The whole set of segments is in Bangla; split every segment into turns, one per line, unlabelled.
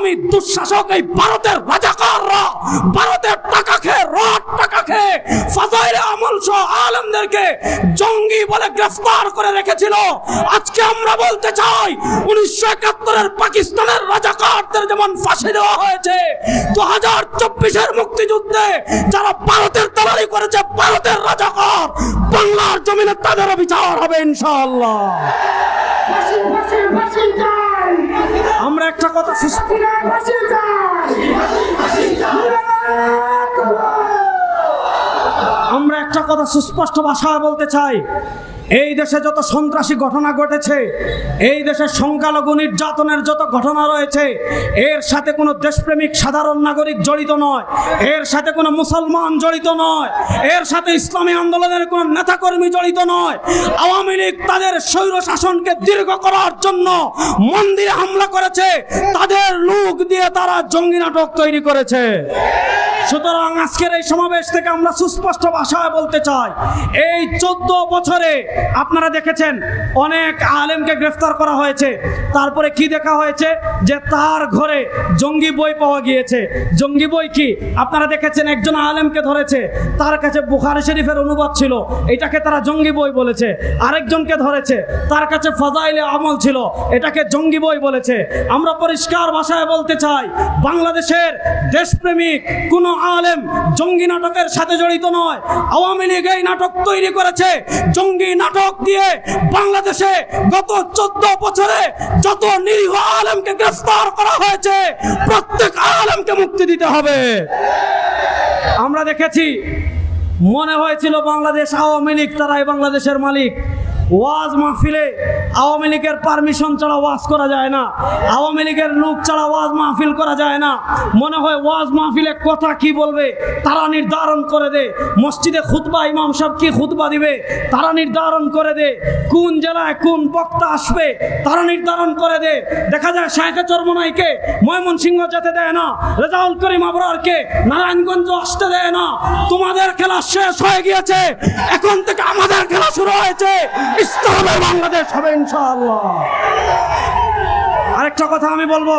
আওয়ামী দুঃশাসক এই ভারতের রাজাকাররা ভারতের টাকা খেয়ে, রড টাকা খেয়ে, ফাজাইল আমল সহ আলমদেরকে জঙ্গি বলে গ্রেফতার করে রেখেছিল। আজকে আমরা বলতে চাই, উনিশশো একাত্তরের পাকিস্তানের রাজাকারদের যেমন ফাঁসি দেওয়া হয়েছে দু হাজার চব্বিশের মুক্তিযুদ্ধে যারা ভারতের দালালি করেছে, ভারতের রাজাকার, বাংলার জমিনে তাদেরও বিচার হবে ইনশাআল্লাহ। আমরা একটা কথা আমরা একটা কথা সুস্পষ্ট ভাষায় বলতে চাই। এই দেশে যত সন্ত্রাসী ঘটনা ঘটেছে, এই দেশের সংখ্যালঘু নির্যাতনের যত ঘটনা রয়েছে, এর সাথে কোনো দেশপ্রেমিক সাধারণ নাগরিক জড়িত নয়, এর সাথে কোনো মুসলমান জড়িত নয়, এর সাথে ইসলামী আন্দোলনের কোনো নেতাকর্মী জড়িত নয়। আওয়ামী লীগ তাদের স্বৈর শাসনকে দীর্ঘ করার জন্য মন্দিরে হামলা করেছে, তাদের লোক দিয়ে তারা জঙ্গি নাটক তৈরি করেছে। সুতরাং আজকের এই সমাবেশ থেকে আমরা সুস্পষ্ট ভাষায় বলতে চাই, এই চোদ্দ বছরে আপনারা দেখেছেন অনেক আলেমকে গ্রেফতার করা হয়েছে। তারপরে কি দেখা হয়েছে? যে তার ঘরে জঙ্গি বই পাওয়া গিয়েছে। জঙ্গি বই কি? আপনারা দেখেছেন একজন আলেমকে ধরেছে। তার কাছে বুখারি শরীফের অনুবাদ ছিল। এটাকে তারা জঙ্গি বই বলেছে। আরেকজনকে ধরেছে। তার কাছে ফাজাইলে আমল ছিল। এটাকে জঙ্গি বই বলেছে। আমরা পরিষ্কার ভাষায় বলতে চাই, বাংলাদেশের দেশপ্রেমিক কোন আলেম, জঙ্গি নাটকের সাথে জড়িত নয়। আওয়ামী লীগ এই নাটক তৈরি করেছে। জঙ্গি নাটক দিয়ে বাংলাদেশে গত চোদ্দ বছরে যত নিরীহ আলেমকে গ্রেফতার করা হয়েছে, প্রত্যেক আলেমকে মুক্তি দিতে হবে। আমরা দেখেছি, মনে হয়েছিল বাংলাদেশ আওয়ামী লীগ, তারাই বাংলাদেশের মালিক। ওয়াজ মাহফিলে আওয়ামী লীগের পারমিশন ছাড়া ওয়াজ করা যায় না। আওয়ামী লীগের লোক ছাড়া ওয়াজ মাহফিল করা যায় না। মনে হয় ওয়াজ মাহফিলে কথা কি বলবে, তারা নির্ধারণ করে দে। মসজিদে খুতবা, ইমাম সাহেব কি খুতবা দিবে? তারা নির্ধারণ করে দে। কোন জেলায় কোন বক্তা আসবে, তারা নির্ধারণ করে দে। দেখা যায় শাহেখে চরমনাইকে ময়মনসিংহ যেতে দেয় না, রেজাউল করিম আবরারকে নারায়ণগঞ্জ আসতে দেয় না। তোমাদের খেলা শেষ হয়ে গিয়েছে, এখন থেকে আমাদের খেলা শুরু হয়েছে। ইসলামের বাংলাদেশ হবে ইনশাআল্লাহ। আরেকটা কথা আমি বলব।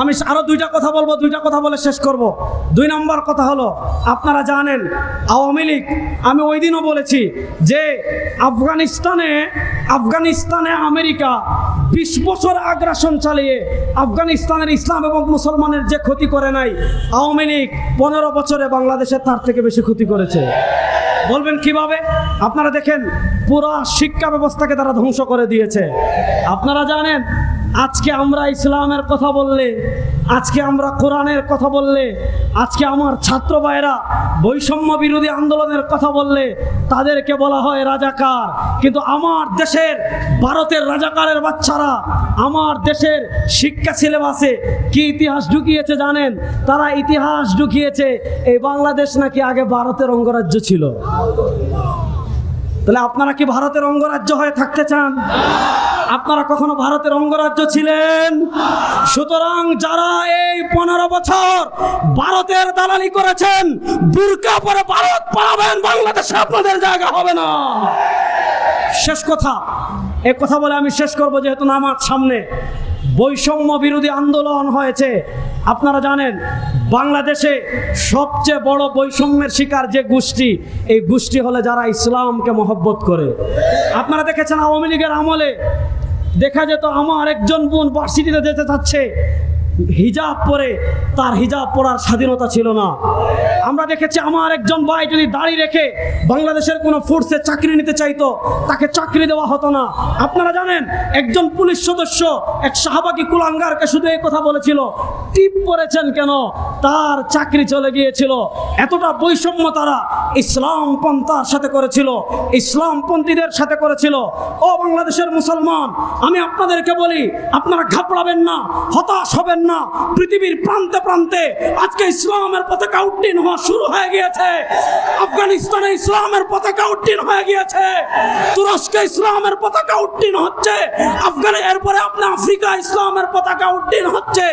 আমি আরও দুইটা কথা বলব, দুইটা কথা বলে শেষ করব। দুই নম্বর কথা হলো, আপনারা জানেন, আওয়ামী লীগ, আমি ওই দিনও বলেছি যে আফগানিস্তানে আফগানিস্তানে আমেরিকা বিশ বছর আগ্রাসন চালিয়ে আফগানিস্তানের ইসলাম এবং মুসলমানের যে ক্ষতি করে নাই, আওয়ামী লীগ পনেরো বছরে বাংলাদেশে তার থেকে বেশি ক্ষতি করেছে। বলবেন কীভাবে? আপনারা দেখেন পুরা শিক্ষা ব্যবস্থাকে তারা ধ্বংস করে দিয়েছে। আপনারা জানেন আজকে আমরা ইসলামের কথা বললে, আজকে আমরা কোরআনের কথা বললে, আজকে আমার ছাত্র ভাইরা বৈষম্য বিরোধী আন্দোলনের কথা বললে, তাদেরকে বলা হয় রাজাকার। কিন্তু আমার দেশের, ভারতের রাজাকারের বাচ্চারা, আমার দেশের শিক্ষা সিলেবাসে কি ইতিহাস ঢুকিয়েছে জানেন? তারা ইতিহাস ঢুকিয়েছে, এই বাংলাদেশ নাকি আগে ভারতের অঙ্গরাজ্য ছিল। তাহলে আপনারা কি ভারতের অঙ্গরাজ্য হয়ে থাকতে চান? আপনারা কখনো ভারতের অঙ্গরাজ্য ছিলেন? সুতরাং যারা এই পনেরো বছর ভারতের দালালি করেছেন, বুরকা পরে ভারত পালাবেন, বাংলাদেশে আপনাদের জায়গা হবে না। শেষ কথা। এ কথা বলে আমি শেষ করব, যেহেতু নামাজ সামনে। বৈষম্য বিরোধী আন্দোলন হয়েছে। আপনারা জানেন, বাংলাদেশে সবচেয়ে বড় বৈষম্যের শিকার যে গোষ্ঠী, এই গোষ্ঠী হলে যারা ইসলামকে মহব্বত করে। আপনারা দেখেছেন আওয়ামী লীগের আমলে দেখা যেত আমার একজন বোন ভার্সিটিতে যেতে চাচ্ছে। হিজাব পরে তার হিজাব পরার স্বাধীনতা ছিল না। আমরা দেখেছি আমার একজন ভাই যদি দাড়ি রেখে বাংলাদেশের কোনো ফোর্সে চাকরি নিতে চাইতো, তাকে চাকরি দেওয়া হতো না। আপনারা জানেন, একজন পুলিশ সদস্য এক শাহবাগী কুলাঙ্গারকে শুধু এই কথা বলেছিল, টিপ পরেছেন কেন? তার চাকরি চলে গিয়েছিল। এতটা বৈষম্য তারা ইসলাম পন্থার সাথে করেছিল ইসলামপন্থীদের সাথে করেছিল। ও বাংলাদেশের মুসলমান, আমি আপনাদেরকে বলি, আপনারা ঘাবড়াবেন না, হতাশ হবেন না। পৃথিবীর প্রান্তে প্রান্তে আজকে ইসলামের পতাকা উড্ডীন হওয়া শুরু হয়ে গিয়েছে। আফগানিস্তানে ইসলামের পতাকা উড্ডীন হয়ে গিয়েছে। তুরস্কে ইসলামের পতাকা উড্ডীন হচ্ছে। আফগানে, এরপরে আপনি আফ্রিকা ইসলামের পতাকা উড্ডীন হচ্ছে।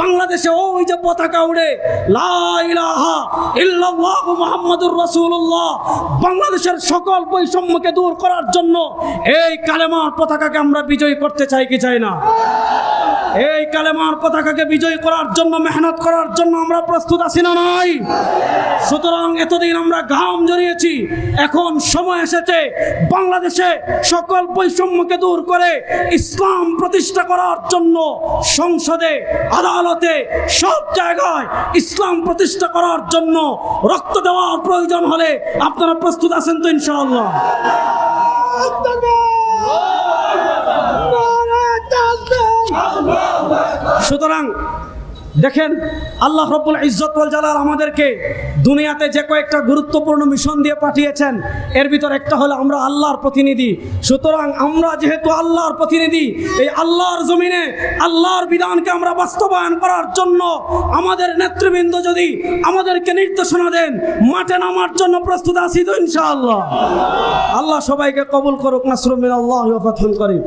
বাংলাদেশে ওই যে পতাকা উড়ে, লা ইলাহা ইল্লাল্লাহু মুহাম্মাদুর রাসূলুল্লাহ বাংলাদেশের সকল বৈষম্যকে দূর করার জন্য এই কালেমার পতাকাকে আমরা বিজয়ী করতে চাই কি চাই না? এই কালেমার পতাকাকে বিজয় করার জন্য, মেহনত করার জন্য আমরা প্রস্তুত আছি না নয় সুতরাং এতদিন আমরা ঘাম জড়িয়েছি, এখন সময় এসেছে বাংলাদেশে সকল বৈষম্যকে দূর করে ইসলাম প্রতিষ্ঠা করার জন্য সংসদে, আদালতে, সব জায়গায় ইসলাম প্রতিষ্ঠা করার জন্য রক্ত দেওয়ার প্রয়োজন হলে আপনারা প্রস্তুত আছেন তো ইনশাআল্লাহ। সুতরাং দেখেন, আল্লাহ রব্বুল ইজ্জত ওয়াল জালাল আমাদেরকে দুনিয়াতে যে কয়েকটা গুরুত্বপূর্ণ মিশন দিয়ে পাঠিয়েছেন, এর ভিতর একটা হলো আমরা আল্লাহর প্রতিনিধি। সুতরাং আমরা যেহেতু আল্লাহর প্রতিনিধি, এই আল্লাহর জমিনে আল্লাহর বিধানকে আমরা বাস্তবায়ন করার জন্য আমাদের নেতৃবৃন্দ যদি আমাদেরকে নির্দেশনা দেন, মাঠে নামার জন্য প্রস্তুত আছি তো ইনশাআল্লাহ। আল্লাহ সবাইকে কবুল করুক নাসরুমিন আল্লাহ করিম।